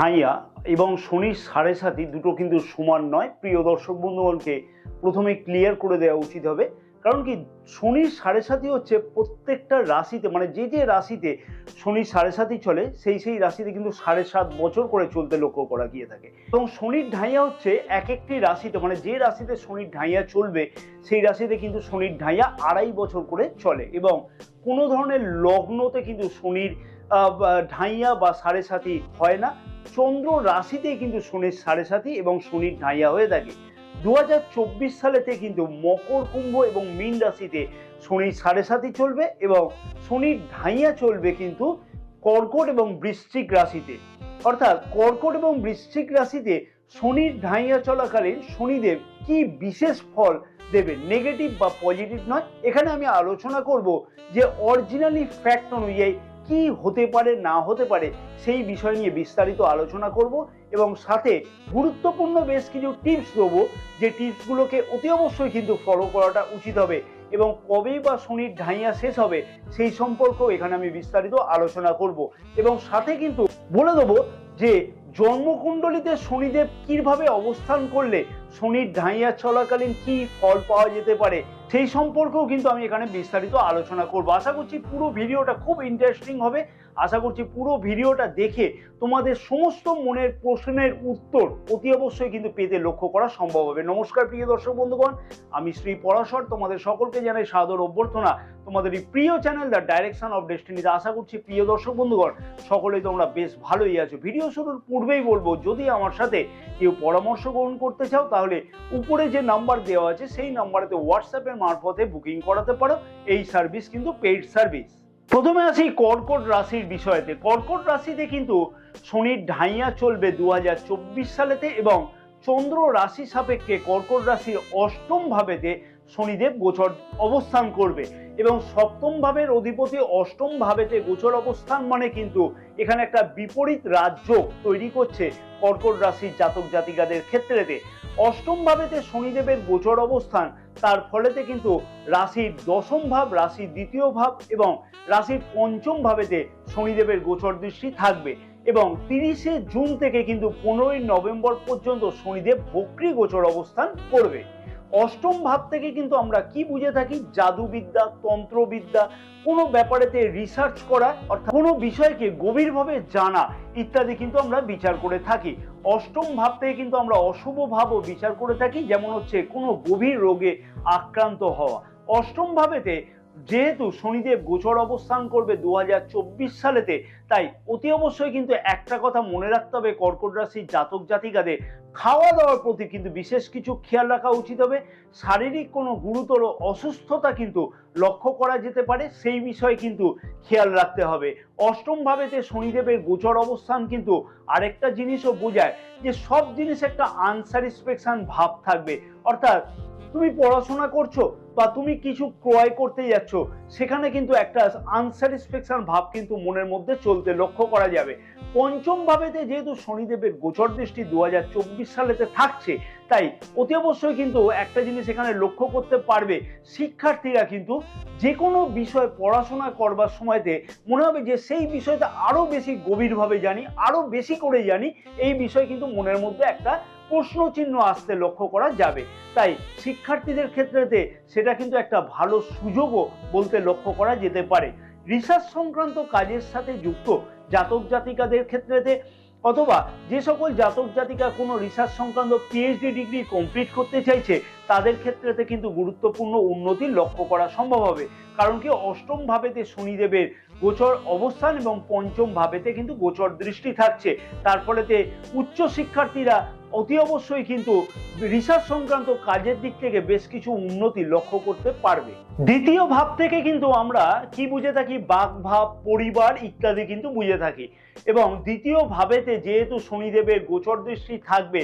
ঢাইয়া এবং শনির সাড়ে সাথী দুটো কিন্তু সমান নয়। প্রিয় দর্শক বন্ধুগণকে প্রথমে ক্লিয়ার করে দেওয়া উচিত হবে। কারণ কি শনির সাড়ে সাথী হচ্ছে প্রত্যেকটা রাশিতে মানে যে যে রাশিতে শনির সাড়ে সাথী চলে, সেই সেই রাশিতে কিন্তু সাড়ে সাত বছর করে চলতে লক্ষ্য করা গিয়ে থাকে। এবং শনির ঢাইয়া হচ্ছে এক একটি রাশিতে মানে যে রাশিতে শনির ঢাইয়া চলবে, সেই রাশিতে কিন্তু শনির ঢাইয়া আড়াই বছর করে চলে। এবং কোনো ধরনের লগ্নতে কিন্তু শনির ঢাইয়া বা সাড়ে সাথী হয় না। চন্দ্র রাশিতেই কিন্তু শনির সাড়ে সাথী এবং শনির ঢাইয়া হয়ে থাকে। দু হাজার চব্বিশ সালেতে কিন্তু মকর কুম্ভ এবং মীন রাশিতে শনির সাড়ে সাথী চলবে এবং শনির ঢাইয়া চলবে কিন্তু কর্কট এবং বৃশ্চিক রাশিতে। অর্থাৎ কর্কট এবং বৃশ্চিক রাশিতে শনির ঢাইয়া চলাকালীন শনিদেব কি বিশেষ ফল দেবে নেগেটিভ বা পজিটিভ নয়? এখানে আমি আলোচনা করব যে অরিজিনালি ফ্যাক্ট অনুযায়ী কি হতে পারে, না হতে পারে, সেই বিষয় নিয়ে বিস্তারিত আলোচনা করব এবং সাথে গুরুত্বপূর্ণ বেশ কিছু টিপস দেবো, যে টিপসগুলোকে অতি অবশ্যই কিন্তু ফলো করাটা উচিত হবে এবং কবে বা শনির ঢাইয়া শেষ হবে, সেই সম্পর্কেও এখানে আমি বিস্তারিত আলোচনা করব এবং সাথে কিন্তু বলে দেবো যে জন্মকুণ্ডলিতে শনিদেব কীভাবে অবস্থান করলে শনির ঢাইয়া চলাকালীন কি ফল পাওয়া যেতে পারে সেই সম্পর্কেও কিন্তু আমি এখানে বিস্তারিত আলোচনা করব। আশা করছি পুরো ভিডিওটা খুব ইন্টারেস্টিং হবে। আশা করছি পুরো ভিডিওটা দেখে তোমাদের সমস্ত মনের প্রশ্নের উত্তর অতি অবশ্যই কিন্তু পেতে লক্ষ্য করা সম্ভব হবে। নমস্কার প্রিয় দর্শক বন্ধুগণ, আমি শ্রী পরাশর, তোমাদের সকলকে জানাই সাদর অভ্যর্থনা। তোমাদের এই প্রিয় চ্যানেল দ্য ডাইরেকশন অফ ডেস্টিনিতে আশা করছি প্রিয় দর্শক বন্ধুগণ, সকলেই তোমরা বেশ ভালোই আছো। ভিডিও শুরুর পূর্বেই বলব, যদি আমার সাথে কেউ পরামর্শ গ্রহণ করতে চাও, তাহলে উপরে যে নাম্বার দেওয়া আছে, সেই নাম্বারেতে হোয়াটসঅ্যাপের মারফতে বুকিং করাতে পারো। এই সার্ভিস কিন্তু পেইড সার্ভিস প্রথমে আসি কর্কট রাশির বিষয়তে। কর্কট রাশিতে কিন্তু শনির ঢাইয়া চলবে দু হাজার চব্বিশ সালেতে এবং চন্দ্র রাশি সাপেক্ষে কর্কট রাশির অষ্টম ভাবেতে শনিদেব গোচর অবস্থান করবে এবং সপ্তম ভাবের অধিপতি অষ্টম ভাবেতে গোচর অবস্থান মানে কিন্তু এখানে একটা বিপরীত রাজ্য তৈরি করছে কর্কট রাশির জাতক জাতিকাদের ক্ষেত্রেতে। অষ্টম ভাবেতে শনিদেবের গোচর অবস্থান, তার ফলেতে কিন্তু রাশির দশম ভাব, রাশির দ্বিতীয় ভাব এবং রাশির পঞ্চম ভাবেতে শনিদেবের গোচর দৃষ্টি থাকবে এবং তিরিশে জুন থেকে কিন্তু পনেরোই নভেম্বর পর্যন্ত শনিদেব বক্রি গোচর অবস্থান করবে। অষ্টম ভাব থেকে কিন্তু আমরা কি বুঝে থাকি? জাদুবিদ্যা, তন্ত্রবিদ্যা, কোনো ব্যাপারেতে রিসার্চ করা, অর্থাৎ কোনো বিষয়কে গভীরভাবে জানা ইত্যাদি কিন্তু আমরা বিচার করে থাকি। অষ্টম ভাব থেকে কিন্তু আমরা অশুভ ভাবও বিচার করে থাকি, যেমন হচ্ছে কোনো গভীর রোগে আক্রান্ত হওয়া। অষ্টম ভাবেতে যেহেতু শনিদেব গোচর অবস্থান করবে দু হাজার চব্বিশ সালেতে, তাই অতি অবশ্যই কিন্তু একটা কথা মনে রাখতে হবে, কর্কট রাশির জাতক জাতিকাদের। খাওয়া দাওয়ার প্রতি কিন্তু বিশেষ কিছু খেয়াল রাখা উচিত হবে। শারীরিক কোনো গুরুতর অসুস্থতা কিন্তু লক্ষ্য করা যেতে পারে, সেই বিষয়ে কিন্তু খেয়াল রাখতে হবে। অষ্টম ভাবেতে শনিদেবের গোচর অবস্থান কিন্তু আরেকটা জিনিসও বোঝায় যে সব জিনিস একটা আনস্যাটিসফ্যাকশন ভাব থাকবে। অর্থাৎ তুমি পড়াশোনা করছ বা তুমি কিছু ক্রয় করতে যাচ্ছ, সেখানে কিন্তু একটা আনস্যাটিসফ্যাকশন ভাব কিন্তু মনের মধ্যে চলতে লক্ষ্য করা যাবে। পঞ্চম ভাবেতে যেহেতু শনিদেবের গোচর দৃষ্টি দু সালেতে থাকছে, তাই অতি অবশ্যই কিন্তু একটা জিনিস এখানে লক্ষ্য করতে পারবে, শিক্ষার্থীরা কিন্তু যে কোনো বিষয় পড়াশোনা করবার সময়তে মনে হবে যে সেই বিষয়টা আরও বেশি গভীরভাবে জানি, আরও বেশি করে জানি, এই বিষয় কিন্তু মনের মধ্যে একটা প্রশ্ন চিহ্ন আসতে লক্ষ্য করা যাবে। তাই শিক্ষার্থীদের ক্ষেত্রেতে সেটা কিন্তু একটা ভালো সুযোগও বলতে লক্ষ্য করা যেতে পারে। রিসার্চ সংক্রান্ত কাজের সাথে যুক্ত জাতক জাতিকাদের ক্ষেত্রেতে অথবা যে সকল জাতক জাতিকা কোনো রিসার্চ সংক্রান্ত পিএইচডি ডিগ্রি কমপ্লিট করতে চাইছে, তাদের ক্ষেত্রেতে কিন্তু গুরুত্বপূর্ণ উন্নতি লক্ষ্য করা সম্ভব হবে। কারণ কি অষ্টম ভাবেতে শনিদেবের গোচর অবস্থান এবং পঞ্চম ভাবেতে কিন্তু গোচর দৃষ্টি থাকছে। তার ফলেতে উচ্চ শিক্ষার্থীরা অতি অবশ্যই কিন্তু রিসার্চ সংক্রান্ত কাজের দিক থেকে বেশ কিছু উন্নতি লক্ষ্য করতে পারবে। দ্বিতীয় ভাব থেকে কিন্তু আমরা কি বুঝে থাকি? বাঘ ভাব, পরিবার ইত্যাদি কিন্তু বুঝে থাকি। এবং দ্বিতীয় ভাবেতে যেহেতু শনিদেবের গোচর দৃষ্টি থাকবে,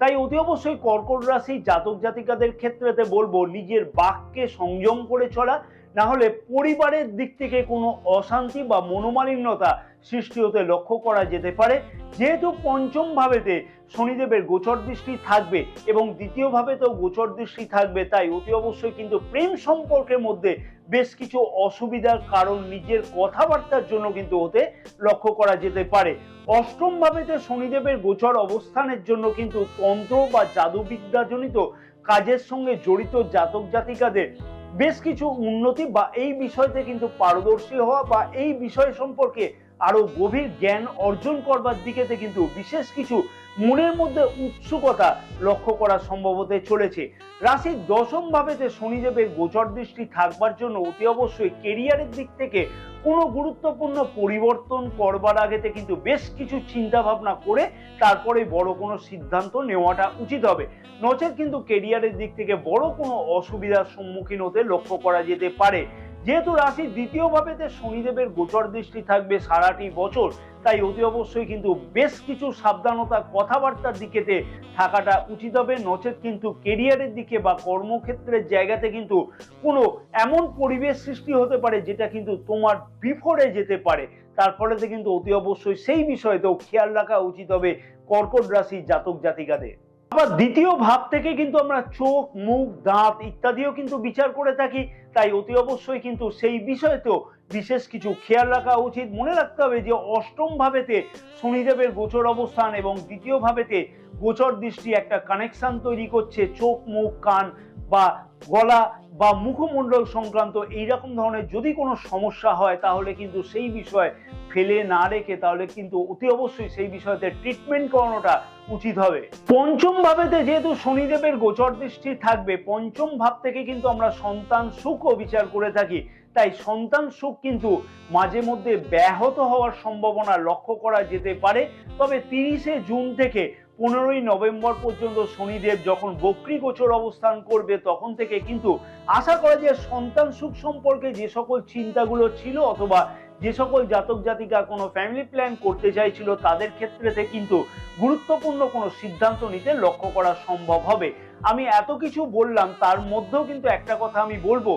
তাই অতি অবশ্যই কর্কট রাশি জাতক জাতিকাদের ক্ষেত্রেতে বলব, নিজের বাককে সংযম করে চলা না হলে পরিবারের দিক থেকে কোনো অশান্তি বা মনোমালিন্যতা সৃষ্টি হতে লক্ষ্য করা যেতে পারে। যেহেতু পঞ্চম ভাবেতে শনিদেবের গোচর দৃষ্টি থাকবে এবং দ্বিতীয় ভাবেতেও গোচর দৃষ্টি থাকবে, তাই অতি অবশ্যই কিন্তু প্রেম সম্পর্কের মধ্যে বেশ কিছু অসুবিধার কারণ নিজের কথাবার্তার জন্য কিন্তু হতে লক্ষ্য করা যেতে পারে। অষ্টম ভাবেতে শনিদেবের গোচর অবস্থানের জন্য কিন্তু তন্ত্র বা জাদুবিদ্যাজনিত কাজের সঙ্গে জড়িত জাতক জাতিকাদের বেশ কিছু উন্নতি বা এই বিষয়তে কিন্তু পারদর্শী হওয়া বা এই বিষয় সম্পর্কে আরও গভীর জ্ঞান অর্জন করবার দিকেতে কিন্তু বিশেষ কিছু মনের মধ্যে উৎসুকতা লক্ষ্য করা সম্ভব হতে চলেছে। রাশির দশম ভাবেতে শনিদেবের গোচর দৃষ্টি থাকবার জন্য অতি অবশ্যই কেরিয়ারের দিক থেকে কোনো গুরুত্বপূর্ণ পরিবর্তন করবার আগেতে কিন্তু বেশ কিছু চিন্তা ভাবনা করে তারপরে বড় কোনো সিদ্ধান্ত নেওয়াটা উচিত হবে। নচেত কিন্তু কেরিয়ারের দিক থেকে বড় কোনো অসুবিধার সম্মুখীন হতে লক্ষ্য করা যেতে পারে। যেহেতু রাশির দ্বিতীয় ভাবেতে শনিদেবের গোচর দৃষ্টি থাকবে সারাটি বছর, তাই অতি অবশ্যই কিন্তু বেশ কিছু সাবধানতা কথাবার্তার দিকেতে থাকাটা উচিত হবে। নচেত কিন্তু কেরিয়ারের দিকে বা কর্মক্ষেত্রের জায়গাতে কিন্তু কোনো এমন পরিবেশ সৃষ্টি হতে পারে যেটা কিন্তু তোমার বিফলে যেতে পারে। তার ফলেতে কিন্তু অতি অবশ্যই সেই বিষয়তেও খেয়াল রাখা উচিত হবে কর্কট রাশি জাতক জাতিকাদের। আবার দ্বিতীয় ভাব থেকে কিন্তু আমরা চোখ, মুখ, দাঁত ইত্যাদিও কিন্তু বিচার করে থাকি। তাই অতি অবশ্যই কিন্তু সেই বিষয়তেও বিশেষ কিছু খেয়াল রাখা উচিত। মনে রাখতে হবে যে অষ্টম ভাবেতে শনিদেবের গোচর অবস্থান এবং দ্বিতীয় ভাবেতে গোচর দৃষ্টি একটা কানেকশন তৈরি করছে চোখ, মুখ, কান বা গলা বা মুখমণ্ডল সংক্রান্ত এইরকম ধরনের যদি কোনো সমস্যা হয় তাহলে কিন্তু সেই বিষয় ফেলে না রেখে তাহলে কিন্তু অতি অবশ্যই সেই বিষয়তে ট্রিটমেন্ট করানোটা উচিত হবে। পঞ্চম ভাবেতে যেহেতু শনিদেবের গোচর দৃষ্টি থাকবে, পঞ্চম ভাব থেকে কিন্তু আমরা সন্তান সুখও বিচার করে থাকি। তাই সন্তান সুখ কিন্তু মাঝে মধ্যে ব্যাহত হওয়ার সম্ভাবনা লক্ষ্য করা যেতে পারে। তবে তিরিশে জুন থেকে পনেরোই নভেম্বর পর্যন্ত শনিদেব যখন বক্রি গোচর অবস্থান করবে, তখন থেকে কিন্তু আশা করা যায় সন্তান সুখ সম্পর্কে যে সকল চিন্তাগুলো ছিল অথবা যে সকল জাতক জাতিকা কোনো ফ্যামিলি প্ল্যান করতে চাইছিল, তাদের ক্ষেত্রেতে কিন্তু গুরুত্বপূর্ণ কোনো সিদ্ধান্ত নিতে লক্ষ্য করা সম্ভব হবে। আমি এত কিছু বললাম, তার মধ্যেও কিন্তু একটা কথা আমি বলব।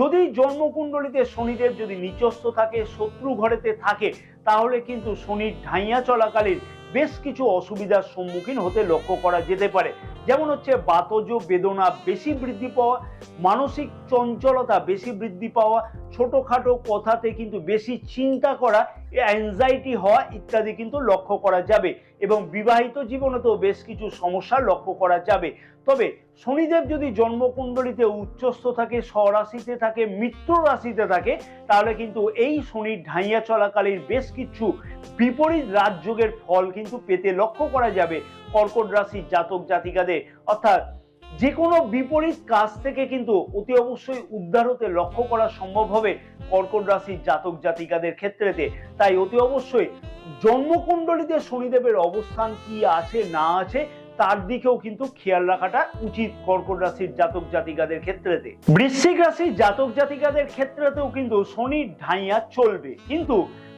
যদি জন্মকুণ্ডলিতে শনিদেব যদি নিচস্থ থাকে, শত্রু ঘরেতে থাকে, তাহলে কিন্তু শনির ঢাইয়া চলাকালীন বেশ কিছু অসুবিধার সম্মুখীন হতে লক্ষ্য করা যেতে পারে। যেমন হচ্ছে বাতজ বেদনা বেশি বৃদ্ধি পাওয়া, মানসিক চঞ্চলতা বেশি বৃদ্ধি পাওয়া, ছোটোখাটো কথাতে কিন্তু বেশি চিন্তা করা অ্যাংজাইটি হওয়া ইত্যাদি কিন্তু লক্ষ্য করা যাবে এবং বিবাহিত জীবনেতেও বেশ কিছু সমস্যা লক্ষ্য করা যাবে। তবে শনিদেব যদি জন্মকুণ্ডলিতে উচ্চস্থ থাকে, স্বরাশিতে থাকে, মিত্র রাশিতে থাকে, তাহলে কিন্তু এই শনির ঢাইয়া চলাকালীন বেশ কিছু বিপরীত রাজযোগের ফল কিন্তু পেতে লক্ষ্য করা যাবে। কর্কট রাশির জাতক জাতিকাদের। অর্থাৎ যে কোনো বিপরীত কাজ থেকে কিন্তু অতি অবশ্যই উদ্ধার হতে লক্ষ্য করা সম্ভব হবে কর্কট রাশির জাতক জাতিকাদের ক্ষেত্রেতে। তাই অতি অবশ্যই জন্মকুণ্ডলিতে শনিদেবের অবস্থান কি আছে, না আছে, তার দিকেও কিন্তু খেয়াল রাখাটা উচিত কর্কট রাশির জাতক জাতিকাদের ক্ষেত্রেতে। বৃশ্চিক রাশির জাতক জাতিকাদের ক্ষেত্রেতেও কিন্তু শনির ঢাইয়া চলবে। কিন্তু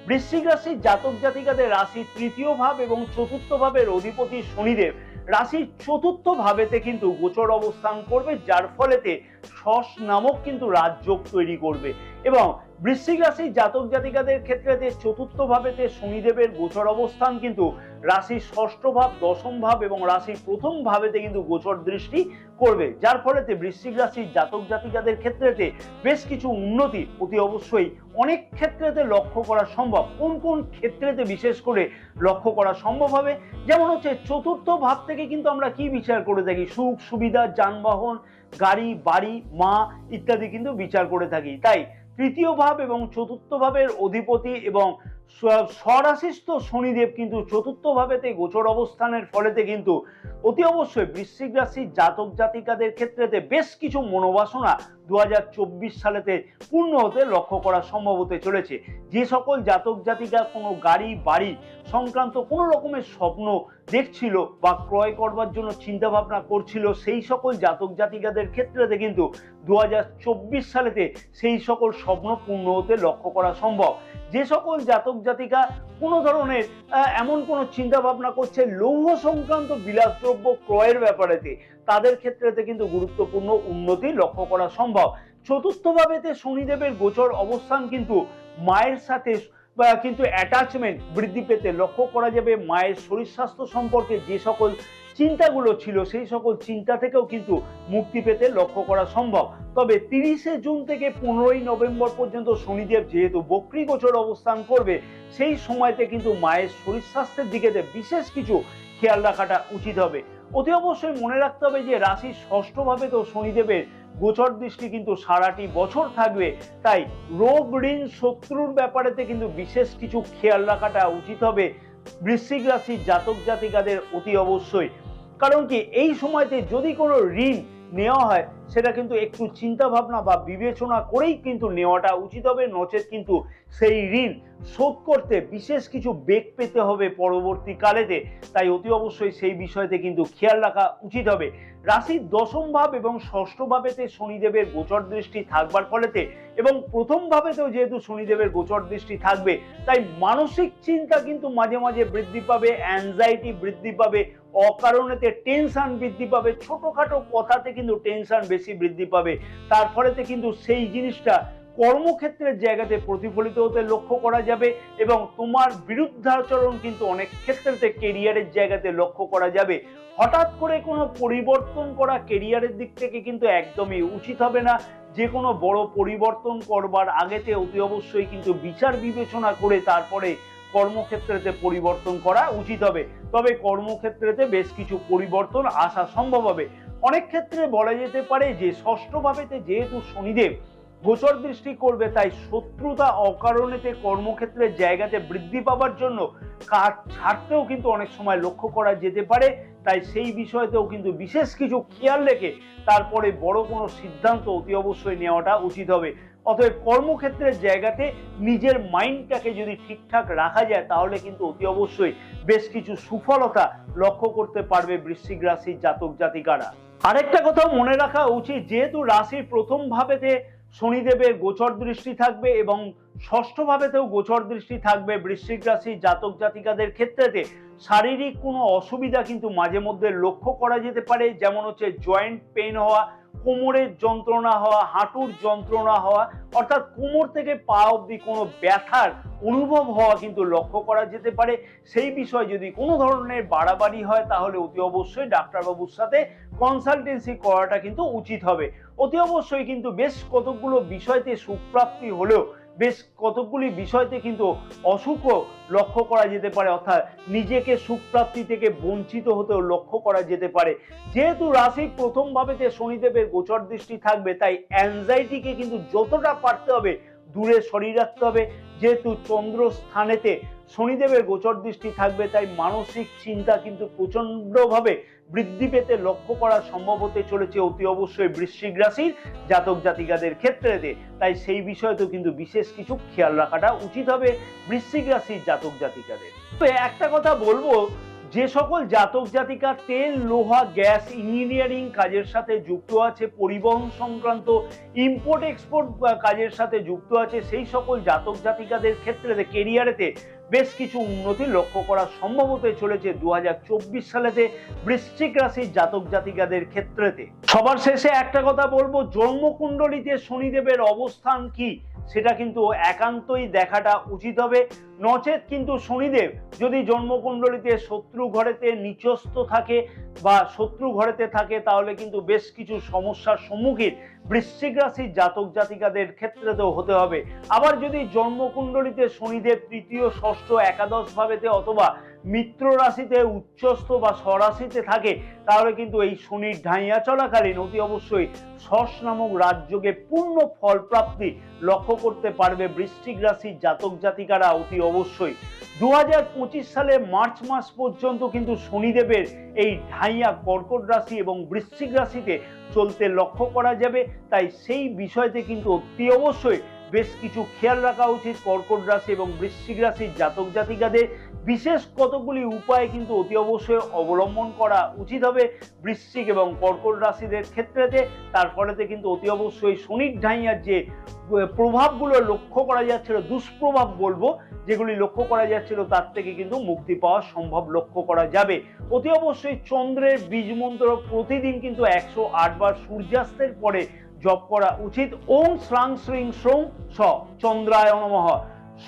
বৃশ্চিক রাশির জাতক জাতিকাদের রাশি তৃতীয় ভাব এবং চতুর্থ ভাবের অধিপতি শনিদেব। রাশির চতুর্থ ভাবেতে কিন্তু গোচর অবস্থান করবে, যার ফলেতে শস নামক কিন্তু রাজযোগ তৈরি করবে এবং বৃশ্চিক রাশির জাতক জাতিকাদের ক্ষেত্রে যে চতুর্থ ভাবেতে শনিদেবের গোচর অবস্থান কিন্তু রাশির ষষ্ঠ ভাব, দশম ভাব এবং রাশির প্রথম ভাবেতে কিন্তু গোচর দৃষ্টি করবে। যার ফলেতে বৃশ্চিক রাশির জাতক জাতিকাদের ক্ষেত্রেতে বেশ কিছু উন্নতি অতি অবশ্যই অনেক ক্ষেত্রেতে লক্ষ্য করা সম্ভব। কোন কোন ক্ষেত্রেতে বিশেষ করে লক্ষ্য করা সম্ভব হবে? যেমন হচ্ছে চতুর্থ ভাব থেকে কিন্তু আমরা কি বিচার করে থাকি? সুখ, সুবিধা, যানবাহন, গাড়ি, বাড়ি, মা ইত্যাদি কিন্তু বিচার করে থাকি। তাই তৃতীয় ভাব এবং চতুর্থ ভাবের অধিপতি এবং স্বরাশিস্থ শনিদেব কিন্তু চতুর্থ ভাবেতে গোচর অবস্থানের ফলেতে কিন্তু অতি অবশ্যই বৃশ্চিক রাশির জাতক জাতিকাদের ক্ষেত্রেতে বেশ কিছু মনোবাসনা দু হাজার চব্বিশ সালেতে পূর্ণ হতে লক্ষ্য করা সম্ভব হতে চলেছে। যে সকল জাতক জাতিকা কোনো গাড়ি, বাড়ি সংক্রান্ত কোনো রকমের স্বপ্ন দেখছিল বা ক্রয় করবার জন্য চিন্তা ভাবনা করছিল, সেই সকল জাতক জাতিকাদের ক্ষেত্রেতে কিন্তু দু হাজার চব্বিশ সালেতে সেই সকল স্বপ্ন পূর্ণ হতে লক্ষ্য করা সম্ভব। যে সকল জাতক জাতিকা কোনো ধরনের এমন কোনো চিন্তা ভাবনা করছে, লৌহ সংক্রান্ত বিলাসদ্রব্য ক্রয়ের ব্যাপারেতে। তাদের ক্ষেত্রেতে কিন্তু গুরুত্বপূর্ণ উন্নতি লক্ষ্য করা সম্ভব। চতুর্থ ভাবেতে শনিদেবের গোচর অবস্থান কিন্তু মায়ের সাথে কিন্তু অ্যাটাচমেন্ট বৃদ্ধি পেতে লক্ষ্য করা যাবে মায়ের শরীর স্বাস্থ্য সম্পর্কে যে সকল চিন্তাগুলো ছিল, সেই সকল চিন্তা থেকেও কিন্তু মুক্তি পেতে লক্ষ্য করা সম্ভব। তবে তিরিশে জুন থেকে পনেরোই নভেম্বর পর্যন্ত শনিদেব যেহেতু বক্রী গোচর অবস্থান করবে, সেই সময়তে কিন্তু মায়ের শরীর স্বাস্থ্যের দিকে বিশেষ কিছু খেয়াল রাখাটা উচিত হবে। অতি অবশ্যই মনে রাখতে হবে যে রাশির ষষ্ঠভাবে তো শনিদেবের গোচর দৃষ্টি কিন্তু সারাটি বছর থাকবে, তাই রোগ, ঋণ, শত্রুর ব্যাপারেতে কিন্তু বিশেষ কিছু খেয়াল রাখাটা উচিত হবে। বৃশ্চিক রাশির জাতক জাতিকাদের অতি অবশ্যই কারণ কি, এই সময়তে যদি কোনো ঋণ নেওয়া হয়, সেটা কিন্তু একটু চিন্তা ভাবনা বা বিবেচনা করেই কিন্তু নেওয়াটা উচিত হবে, নচেত কিন্তু সেই ঋণ শোধ করতে বিশেষ কিছু বেগ পেতে হবে পরবর্তীকালেতে। তাই অতি অবশ্যই সেই বিষয়তে কিন্তু খেয়াল রাখা উচিত হবে। রাশির দশম ভাব এবং ষষ্ঠ ভাবেতে শনিদেবের গোচর দৃষ্টি থাকবার ফলেতে এবং প্রথম ভাবেতেও যেহেতু শনিদেবের গোচর দৃষ্টি থাকবে, তাই মানসিক চিন্তা কিন্তু মাঝে মাঝে বৃদ্ধি পাবে অ্যাংজাইটি বৃদ্ধি পাবে, অকারণেতে টেনশন বৃদ্ধি পাবে, ছোটোখাটো কথাতে কিন্তু টেনশন বেশি বৃদ্ধি পাবে। তার ফলেতে কিন্তু সেই জিনিসটা কর্মক্ষেত্রের জায়গাতে প্রতিফলিত হতে লক্ষ্য করা যাবে এবং তোমার বিরুদ্ধাচরণ কিন্তু অনেক ক্ষেত্রেতে কেরিয়ারের জায়গাতে লক্ষ্য করা যাবে। হঠাৎ করে কোনো পরিবর্তন করা কেরিয়ারের দিক থেকে কিন্তু একদমই উচিত হবে না। যে কোনো বড় পরিবর্তন করবার আগেতে অতি অবশ্যই কিন্তু বিচার বিবেচনা করে তারপরে কর্মক্ষেত্রেতে পরিবর্তন করা উচিত হবে। তবে কর্মক্ষেত্রেতে বেশ কিছু পরিবর্তন আসা সম্ভব হবে। অনেক ক্ষেত্রে বলা যেতে পারে যে ষষ্ঠ ভাবেতে যেহেতু শনিদেব গোচর দৃষ্টি করবে তাই শত্রুতা অকারণেতে কর্মক্ষেত্রের জায়গাতে বৃদ্ধি পাবার জন্য কাজ ছাড়তেও কিন্তু অনেক সময় লক্ষ্য করা যেতে পারে। তাই সেই বিষয়তেও কিন্তু বিশেষ কিছু খেয়াল রেখে তারপরে বড় কোনো সিদ্ধান্ত অতি অবশ্যই নেওয়াটা উচিত হবে। অতএব কর্মক্ষেত্রের জায়গাতে নিজের মাইন্ডটাকে যদি ঠিকঠাক রাখা যায়, তাহলে কিন্তু অতি অবশ্যই বেশ কিছু সুফলতা লক্ষ্য করতে পারবে বৃশ্চিক রাশির জাতক জাতিকারা। আরেকটা কথা মনে রাখা উচিত, যেহেতু রাশির প্রথম ভাবেতে শনিদেবের গোচর দৃষ্টি থাকবে এবং ষষ্ঠভাবেতেও গোচর দৃষ্টি থাকবে বৃশ্চিক রাশি জাতক জাতিকাদের ক্ষেত্রেতে। শারীরিক কোনো অসুবিধা কিন্তু মাঝে মধ্যে লক্ষ্য করা যেতে পারে, যেমন হচ্ছে জয়েন্ট পেন হওয়া কোমরের যন্ত্রণা হওয়া, হাঁটুর যন্ত্রণা হওয়া, অর্থাৎ কোমর থেকে পা অবধি কোনো ব্যথার অনুভব হওয়া কিন্তু লক্ষ্য করা যেতে পারে। সেই বিষয়ে যদি কোনো ধরনের বাড়াবাড়ি হয়, তাহলে অতি অবশ্যই ডাক্তারবাবুর সাথে কনসালটেন্সি করাটা কিন্তু উচিত হবে। অতি অবশ্যই কিন্তু বেশ কতকগুলো বিষয়তে সুপ্রাপ্তি হলেও বেশ কতকগুলি বিষয়তে কিন্তু অসুখও লক্ষ্য করা যেতে পারে, অর্থাৎ নিজেকে সুপ্রাপ্তি থেকে বঞ্চিত হতেও লক্ষ্য করা যেতে পারে। যেহেতু রাশি প্রথম ভাবেতে শনিদেবের গোচর দৃষ্টি থাকবে, তাই অ্যাংজাইটিকে কিন্তু যতটা পারতে হবে দূরে সরিয়ে রাখতে হবে। যেহেতু চন্দ্র স্থানেতে শনিদেবের গোচর দৃষ্টি থাকবে, তাই মানসিক চিন্তা কিন্তু প্রচন্ডভাবে বৃদ্ধি পেতে লক্ষ্য করা সম্ভব হতে চলেছে অতি অবশ্যই বৃশ্চিক রাশির জাতক জাতিকাদের ক্ষেত্রে তাই সেই বিষয়তেও কিন্তু বিশেষ কিছু খেয়াল রাখাটা উচিত হবে বৃশ্চিক রাশির জাতক জাতিকাদের। তো একটা কথা বলব, যে সকল জাতক জাতিকা তেল, লোহা, গ্যাস, ইঞ্জিনিয়ারিং কাজের সাথে যুক্ত আছে, পরিবহন সংক্রান্ত ইম্পোর্ট এক্সপোর্ট কাজের সাথে যুক্ত আছে, সেই সকল জাতক জাতিকাদের ক্ষেত্রে কেরিয়ারেতে বেশ কিছু উন্নতি লক্ষ্য করা সম্ভব হতে চলেছে দু সালেতে বৃশ্চিক রাশির জাতক জাতিকাদের ক্ষেত্রেতে। সবার শেষে একটা কথা বলব, জন্মকুণ্ডলিতে শনিদেবের অবস্থান কি সেটা কিন্তু একান্তই দেখাটা উচিত হবে। নচেত কিন্তু শনিদেব যদি জন্মকুণ্ডলিতে শত্রু ঘরেতে নিচস্ত থাকে বা শত্রু ঘরেতে থাকে তাহলে কিন্তু বেশ কিছু সমস্যার সম্মুখীন বৃশ্চিক রাশির জাতক জাতিকাদের ক্ষেত্রে তো হতে হবে। আবার যদি জন্মকুণ্ডলিতে শনিদেব তৃতীয়, ষষ্ঠ, একাদশ ভাবেতে অথবা মিত্র রাশিতে উচ্চস্থ বা স্বরাশিতে থাকে, তাহলে কিন্তু এই শনির ঢাইয়া চলাকালীন অতি অবশ্যই সস নামক রাজযোগে পূর্ণ ফল প্রাপ্তি লক্ষ্য করতে পারবে বৃশ্চিক রাশির জাতক জাতিকারা অতি অবশ্যই। দু হাজার পঁচিশ সালে মার্চ মাস পর্যন্ত কিন্তু শনিদেবের এই ঢাইয়া কর্কট রাশি এবং বৃশ্চিক রাশিতে চলতে লক্ষ্য করা যাবে, তাই সেই বিষয়তে কিন্তু অতি অবশ্যই বেশ কিছু খেয়াল রাখা উচিত কর্কট রাশি এবং বৃশ্চিক রাশির জাতক জাতিকাদের। বিশেষ কতগুলি উপায় কিন্তু অতি অবশ্যই অবলম্বন করা উচিত হবে বৃশ্চিক এবং কর্কট রাশিদের ক্ষেত্রেতে। তার ফলেতে কিন্তু অতি অবশ্যই শনির ঢাইয়ার যে প্রভাবগুলো লক্ষ্য করা যাচ্ছিল, দুষ্প্রভাব বলব, যেগুলি লক্ষ্য করা যাচ্ছিল, তার থেকে কিন্তু মুক্তি পাওয়া সম্ভব লক্ষ্য করা যাবে। অতি অবশ্যই চন্দ্রের বীজ মন্ত্র প্রতিদিন কিন্তু একশো আটবার সূর্যাস্তের পরে জপ করা উচিত। ওং শ্রাং শ্রিং শ্রং স চন্দ্রায় নমঃ।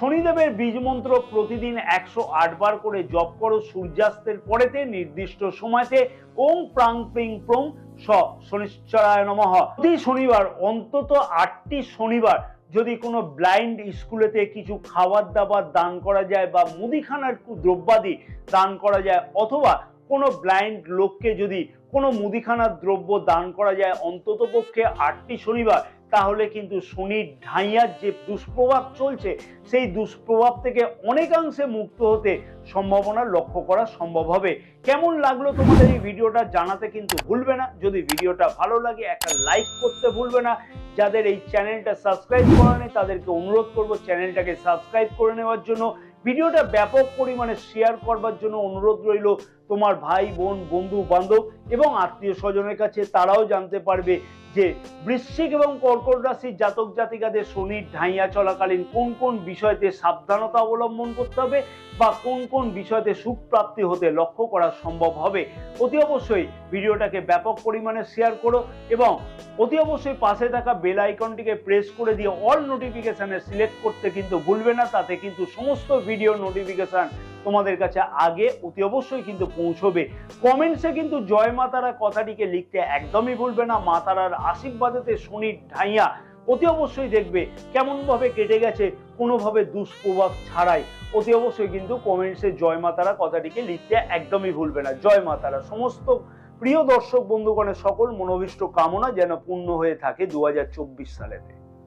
শনিদেবের বীজ মন্ত্র প্রতিদিন একশো বার করে জপ করো সূর্যাস্তের পরেতে নির্দিষ্ট সময়তে ওং প্রাং প্রিং প্রং স শনিশ্চরায় নমঃ। প্রতি শনিবার অন্তত আটটি শনিবার যদি কোনো ব্লাইন্ড স্কুলেতে কিছু খাবার দাবার দান করা যায় বা মুদিখানার দ্রব্যাদি দান করা যায় অথবা কোনো ব্লাইন্ড লোককে যদি কোনো মুদিখানার দ্রব্য দান করা যায় অন্তত পক্ষে আটটি শনিবার তাহলে কিন্তু শনির ঢাইয়ার যে দুষ্প্রভাব চলছে, সেই দুষ্প্রভাব থেকে অনেকাংশে মুক্ত হতে সম্ভাবনা লক্ষ্য করা সম্ভব হবে। কেমন লাগল তোমাদের এই ভিডিওটা জানাতে কিন্তু ভুলবে না। যদি ভিডিওটা ভালো লাগে, একটা লাইক করতে ভুলবে না। যাদের এই চ্যানেলটা সাবস্ক্রাইব করা নেই, তাদেরকে অনুরোধ করব চ্যানেলটাকে সাবস্ক্রাইব করে নেওয়ার জন্য। ভিডিওটা ব্যাপক পরিমাণে শেয়ার করবার জন্য অনুরোধ রইল। তোমার ভাই, বোন, বন্ধু, বান্ধব এবং আত্মীয় স্বজনের কাছে তারাও জানতে পারবে যে বৃশ্চিক এবং কর্কট রাশির জাতক জাতিকাদের শনির ঢাইয়া চলাকালীন কোন কোন বিষয়তে সাবধানতা অবলম্বন করতে হবে বা কোন কোন বিষয়তে সুখ প্রাপ্তি হতে লক্ষ্য করা সম্ভব হবে? অতি অবশ্যই ভিডিওটাকে ব্যাপক পরিমাণে শেয়ার করো এবং অতি অবশ্যই পাশে থাকা বেল আইকনটিকে প্রেস করে দিয়ে অল নোটিফিকেশনে সিলেক্ট করতে কিন্তু ভুলবে না, তাতে কিন্তু সমস্ত ভিডিও নোটিফিকেশন তোমাদের কাছে আগে অতি অবশ্যই কিন্তু পৌঁছবে। কমেন্টসে কিন্তু জয় মাতারা কথাটিকে লিখতে একদমই ভুলবে না। মাতারার আশীর্বাদেতে শনির ঢাইয়া অতি অবশ্যই দেখবে কেমন ভাবে কেটে গেছে, কোনোভাবে দুষ্প্রভাব ছাড়াই। অতি অবশ্যই কিন্তু কমেন্টসে জয় মাতারা কথাটিকে লিখতে একদমই ভুলবে না। জয় মাতারা। সমস্ত প্রিয় দর্শক বন্ধুগণের সকল মনোভীষ্ট কামনা যেন পূর্ণ হয়ে থাকে দু সালেতে।